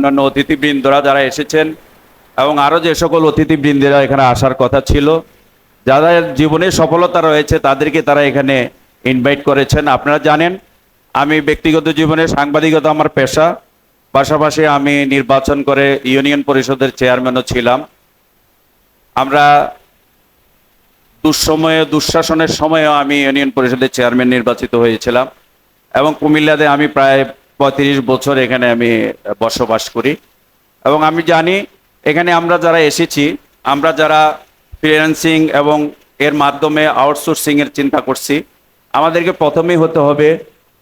অন্যান্য অতিথিবৃন্দরা যারা এসেছেন এবং আরও যে সকল অতিথিবৃন্দেরা এখানে আসার কথা ছিল, যাদের জীবনে সফলতা রয়েছে তাদেরকে তারা এখানে ইনভাইট করেছেন। আপনারা জানেন, আমি ব্যক্তিগত জীবনে সাংবাদিকতা আমার পেশা, পাশাপাশি আমি নির্বাচন করে ইউনিয়ন পরিষদের চেয়ারম্যানও ছিলাম। আমরা দুঃসময়ে, দুঃশাসনের সময়েও আমি ইউনিয়ন পরিষদের চেয়ারম্যান নির্বাচিত হয়েছিলাম এবং কুমিল্লাতে আমি প্রায় পঁয়ত্রিশ বছর এখানে আমি বসবাস করি। এবং আমি জানি এখানে আমরা যারা এসেছি, আমরা যারা ফ্রিল্যান্সিং এবং এর মাধ্যমে আউটসোর্সিংয়ের চিন্তা করছি, আমাদেরকে প্রথমেই হতে হবে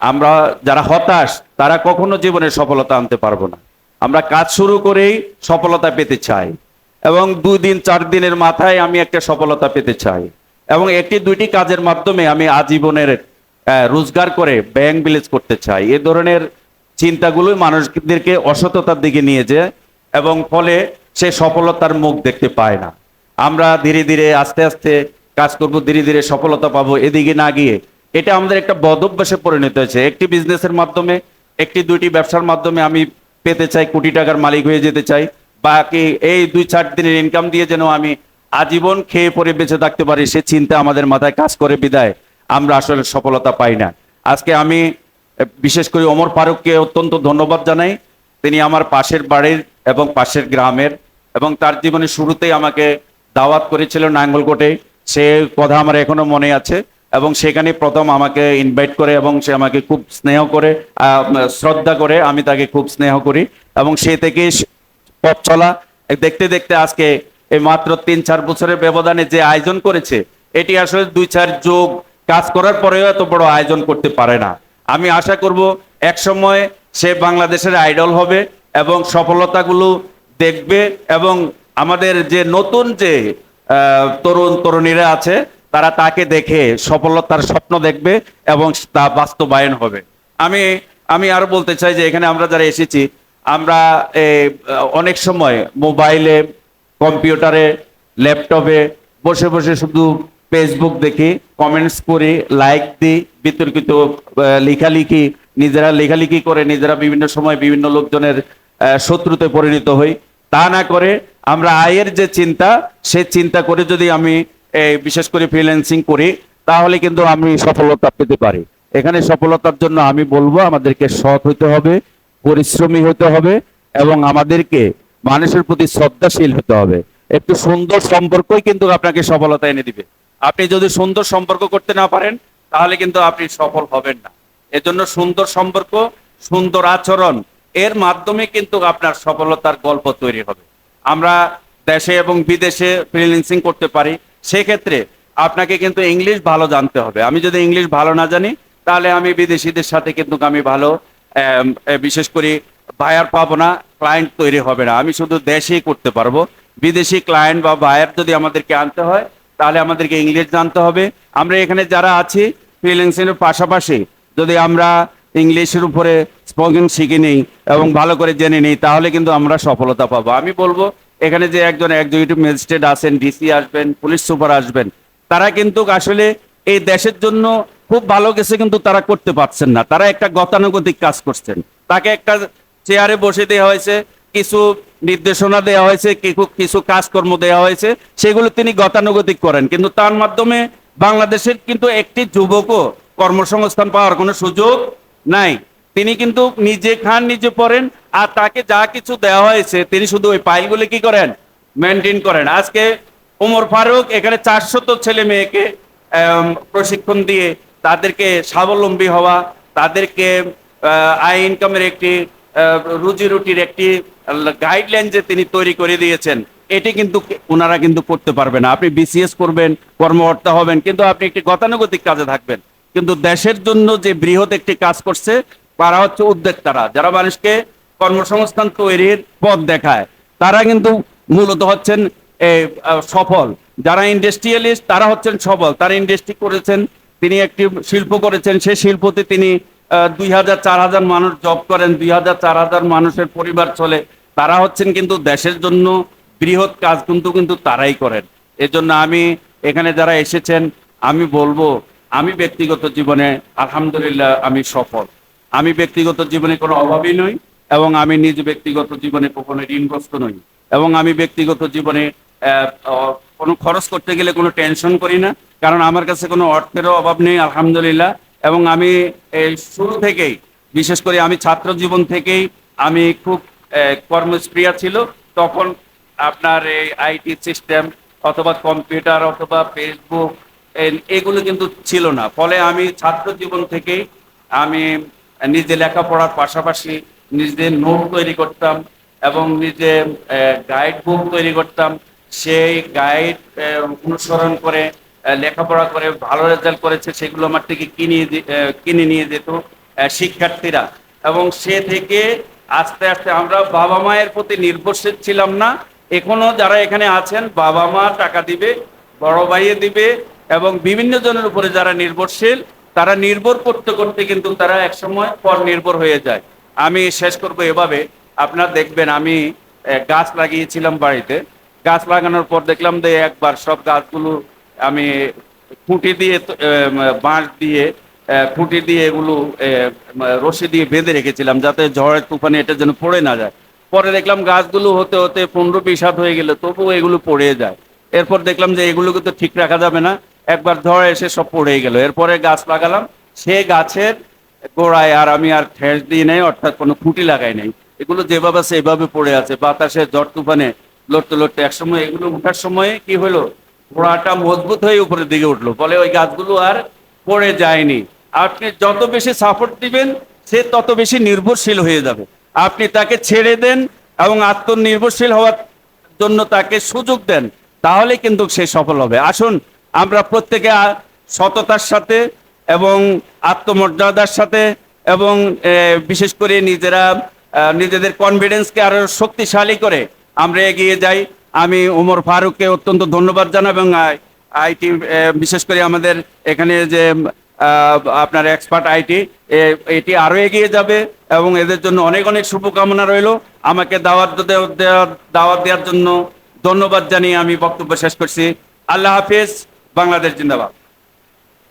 আমরা যারা হতাশ, তারা কখনো জীবনে সফলতা আনতে পারব না। আমরা কাজ শুরু করেই সফলতা পেতে চাই এবং দুই দিন, চার দিনের মাথায় আমি একটা সফলতা পেতে চাই। এবং একটি, দুইটি কাজের মাধ্যমে আমি আজীবনের রোজগার করে ব্যাংক বিলেজ করতে চাই। এ ধরনের চিন্তাগুলোই মানুষদেরকে অসততার দিকে নিয়ে যায় এবং ফলে সে সফলতার মুখ দেখতে পায় না। আমরা ধীরে ধীরে, আস্তে আস্তে কাজ করব, ধীরে ধীরে সফলতা পাবো, এদিকে না গিয়ে। এটা আমাদের একটা বদ অভ্যাসে পরিণত হয়েছে। একটি বিজনেসের মাধ্যমে, একটি দুইটি ব্যবসার মাধ্যমে আমি পেতে চাই, কোটি টাকার মালিক হয়ে যেতে চাই। বাকি এই দুই চার দিনের ইনকাম দিয়ে যেন আমি আজীবন খেয়ে পরে বেঁচে থাকতে পারি, সে চিন্তা আমাদের মাথায় কাজ করে বিদায়। আমরা আসলে সফলতা পাই না। আজকে আমি বিশেষ করে ওমর ফারুককে অত্যন্ত ধন্যবাদ জানাই। তিনি আমার পাশের বাড়ির এবং পাশের গ্রামের এবং তার জীবনের শুরুতেই আমাকে দাওয়াত করেছিল নাঙ্গলকোটে। সে কথা আমার এখনও মনে আছে এবং সেখানে প্রথম আমাকে ইনভাইট করে এবং সে আমাকে খুব স্নেহ করে শ্রদ্ধা করে আমি তাকে খুব স্নেহ করি এবং সে থেকে পথ চলা দেখতে দেখতে আজকে এই মাত্র তিন চার বছরের ব্যবধানে যে আয়োজন করেছে, এটি আসলে দুই চার যোগ কাজ করার পরেও এত বড় আয়োজন করতে পারে না। আমি আশা করব এক সময় সে বাংলাদেশের আইডল হবে এবং সফলতাগুলো দেখবে এবং আমাদের যে নতুন যে তরুণ তরুণীরা আছে, তারা তাকে দেখে সফলতার স্বপ্ন দেখবে এবং তা বাস্তবায়ন হবে। আমি আমি আরও বলতে চাই যে এখানে আমরা যারা এসেছি, আমরা অনেক সময় মোবাইলে, কম্পিউটারে, ল্যাপটপে বসে বসে শুধু ফেসবুক দেখি কমেন্টস করি লাইক দিই বিতর্কিত লেখালেখি, নিজেরা লেখালেখি করে, নিজেরা বিভিন্ন সময় বিভিন্ন লোকজনের শত্রুতে পরিণত হই। তা না করে আমরা আয়ের যে চিন্তা, সে চিন্তা করে যদি আমি বিশেষ করে ফ্রিল্যান্সিং করি, তাহলে কিন্তু আমি সফলতা পেতে পারি। এখানে সফলতার জন্য আমি বলব, আমাদেরকে সৎ হতে হবে, পরিশ্রমী হতে হবে, এবং আমাদেরকে মানুষের প্রতি শ্রদ্ধাশীল হতে হবে। একটু সুন্দর সম্পর্কই কিন্তু আপনাকে সফলতা এনে দিবে। আপনি যদি সুন্দর সম্পর্ক করতে না পারেন, তাহলে কিন্তু আপনি সফল হবেন না। এজন্য সুন্দর সম্পর্ক, সুন্দর আচরণ, এর মাধ্যমে কিন্তু আপনার সফলতার গল্প তৈরি হবে। আমরা দেশে এবং বিদেশে ফ্রিল্যান্সিং করতে পারি, সেক্ষেত্রে আপনাকে কিন্তু ইংলিশ ভালো জানতে হবে। আমি যদি ইংলিশ ভালো না জানি, তাহলে আমি বিদেশিদের সাথে কিন্তু আমি ভালো বিশেষ করে বায়ার পাবো না ক্লায়েন্ট তৈরি হবে না। আমি শুধু দেশেই করতে পারব। বিদেশি ক্লায়েন্ট বা বায়ার যদি আমাদেরকে আনতে হয় তাহলে আমাদেরকে ইংলিশ জানতে হবে। আমরা এখানে যারা আছি ফ্রিল্যান্সিং এর পাশাপাশি যদি আমরা ইংলিশের উপরে স্পোকেন শিখে নিই এবং ভালো করে জেনে নিই, তাহলে কিন্তু আমরা সফলতা পাবো। আমি বলব, এখানে যে একজন এক্সিকিউটিভ ম্যাজিস্ট্রেট আছেন, ডিসি আসবেন, পুলিশ সুপার আসবেন, তারা কিন্তু আসলে এই দেশের জন্য খুব ভালো কিছু কিন্তু তারা করতে পারছেন না। তারা একটা গতানুগতিক কাজ করছেন। তাকে একটা চেয়ারে বসে দেওয়া হয়েছে, কিছু নির্দেশনা দেওয়া হয়েছে কিছু কাজকর্ম দেওয়া হয়েছে, সেগুলো তিনি গতানুগতিক করেন। কিন্তু তার মাধ্যমে বাংলাদেশের কিন্তু একটি যুবকও কর্মসংস্থান পাওয়ার কোনো সুযোগ নাই। তিনি কিন্তু নিজে খান, নিজে পড়েন, আর তাকে যা কিছু দেওয়া হয়েছে, তিনি শুধু ওই ফাইলগুলি কি করেন? মেনটেন করেন। আজকে ওমর ফারুক এখানে চারশত ছেলে মেয়েকে প্রশিক্ষণ দিয়ে তাদেরকে স্বাবলম্বী হওয়া, তাদেরকে আয় ইনকামের একটি রুজি রুটির একটি গাইডলাইন যে তিনি তৈরি করে দিয়েছেন, এটি কিন্তু ওনারা কিন্তু করতে পারবে না। আপনি বিসিএস করবেন, কর্মকর্তা হবেন, কিন্তু আপনি একটি গতানুগতিক কাজে থাকবেন। কিন্তু দেশের জন্য যে বৃহৎ একটি কাজ করছে, তারা হচ্ছে উদ্যোক্তারা, যারা মানুষকে কর্মসংস্থান তৈরির পথ দেখায়। তারা কিন্তু মূলত হচ্ছেন সফল। যারা ইন্ডাস্ট্রিয়ালিস্ট তারা হচ্ছেন সফল। তারা ইন্ডাস্ট্রি করেছেন, তিনি একটি শিল্প করেছেন সেই শিল্পতে তিনি দুই হাজার, চার হাজার মানুষ জব করেন, দুই হাজার, চার হাজার মানুষের পরিবার চলে। তারা হচ্ছেন কিন্তু দেশের জন্য বৃহৎ কাজ কিন্তু কিন্তু তারাই করেন। এজন্য আমি এখানে যারা এসেছেন, আমি বলব, আমি ব্যক্তিগত জীবনে আলহামদুলিল্লাহ আমি সফল। আমি ব্যক্তিগত জীবনে কোনো অভাবই নই এবং আমি নিজ ব্যক্তিগত জীবনে কখনো ঋণগ্রস্ত নই। এবং আমি ব্যক্তিগত জীবনে কোনো খরচ করতে গেলে কোনো টেনশন করি না। কারণ আমার কাছে কোনো অর্থেরও অভাব নেই, আলহামদুলিল্লাহ। এবং আমি শুরু থেকেই, বিশেষ করে আমি ছাত্র জীবন থেকেই আমি খুব কর্মস্প্রিয়া ছিল। তখন আপনার এই আইটি সিস্টেম অথবা কম্পিউটার অথবা ফেসবুক এগুলো কিন্তু ছিল না। ফলে আমি ছাত্র জীবন থেকেই আমি নিজে লেখাপড়ার পাশাপাশি নিজেদের নোট তৈরি করতাম এবং নিজে গাইড বুক তৈরি করতাম। সেই গাইড অনুসরণ করে লেখাপড়া করে ভালো রেজাল্ট করেছে, সেগুলো আমার থেকে কিনে কিনে নিয়ে যেত শিক্ষার্থীরা। এবং সে থেকে আস্তে আস্তে আমরা বাবা মায়ের প্রতি নির্ভরশীল ছিলাম না। এখনও যারা এখানে আছেন, বাবা মা টাকা দিবে, বড় ভাইয়ে দিবে এবং বিভিন্ন জনের উপরে যারা নির্ভরশীল, তারা নির্ভর করতে করতে কিন্তু তারা একসময় পর নির্ভর হয়ে যায়। আমি শেষ করব এভাবে। আপনারা দেখবেন, আমি গাছ লাগিয়েছিলাম বাড়িতে। গাছ লাগানোর পর দেখলাম যে একবার সব গাছগুলো আমি খুঁটি দিয়ে বাঁশ দিয়ে খুঁটি দিয়ে এগুলো রশি দিয়ে বেঁধে রেখেছিলাম যাতে ঝড়ের তুফানে এটা যেন পড়ে না যায়। পরে দেখলাম গাছগুলো হতে হতে পনেরো বিশ হাত হয়ে গেলে, তবুও এগুলো পড়ে যায়। এরপর দেখলাম যে এগুলোকে তো ঠিক রাখা যাবে না, একবার ঝড় এসে সব পড়ে গেল। এরপরে গাছ লাগালাম, সে গাছের গোড়ায় আর আমি আর ঠেস দিই নাই, অর্থাৎ কোনো খুঁটি লাগাই নাই। এগুলো যেভাবে সেভাবে পড়ে আছে, বাতাসে ঝড় তুফানে লড়তে লড়তে একসময় এগুলো উঠার সময় কি হলো? গোড়াটা মজবুত হয়ে উপরের দিকে উঠল। ফলে ওই গাছগুলো আর পড়ে যায়নি। আপনি যত বেশি সাপোর্ট দিবেন, সে তত বেশি নির্ভরশীল হয়ে যাবে। আপনি তাকে ছেড়ে দেন এবং আত্মনির্ভরশীল হওয়ার জন্য তাকে সুযোগ দেন, তাহলে কিন্তু সে সফল হবে। আসুন, আমরা প্রত্যেকে সততার সাথে এবং আত্মমর্যাদার সাথে এবং বিশেষ করে নিজেরা নিজেদের কনফিডেন্সকে আরও শক্তিশালী করে আমরা এগিয়ে যাই। আমি উমর ফারুককে অত্যন্ত ধন্যবাদ জানাব এবং আইটি বিশেষ করে আমাদের এখানে যে আপনার এক্সপার্ট আইটি এটি আরও এগিয়ে যাবে এবং এদের জন্য অনেক অনেক শুভকামনা রইল। আমাকে দাওয়াত দেওয়ার দাওয়াত দেওয়ার জন্য ধন্যবাদ জানিয়ে আমি বক্তব্য শেষ করছি। আল্লাহ হাফিজ, বাংলাদেশ জিন্দাবাদ।